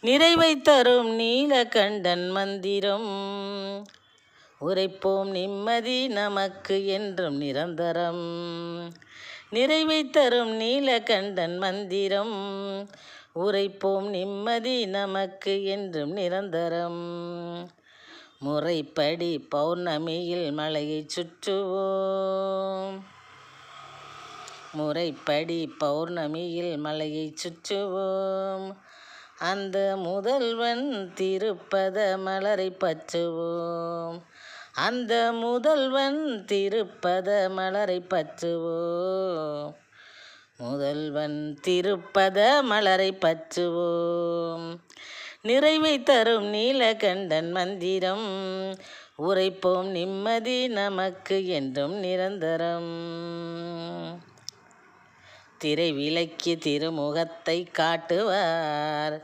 நிறைவை தரும் நீலகண்டன் மந்திரம். உரைப்போம் நிம்மதி நமக்கு என்றும் நிரந்தரம். நிறைவை தரும் நீலகண்டன் மந்திரம். உரைப்போம் நிம்மதி நமக்கு என்றும் நிரந்தரம். முறைப்படி பௌர்ணமியில் மலையை சுற்றுவோம். முறைப்படி பௌர்ணமியில் மலையை சுற்றுவோம். அந்த முதல்வன் திருப்பத மலரை பற்றுவோம். அந்த முதல்வன் திருப்பத மலரை பற்றுவோம். முதல்வன் திருப்பத மலரை பற்றுவோம். நிறைவை தரும் நீலகண்டன் மந்திரம் உரைப்போம் நிம்மதி நமக்கு என்றும் நிரந்தரம். திரை விலக்கி திருமுகத்தை காட்டுவார்.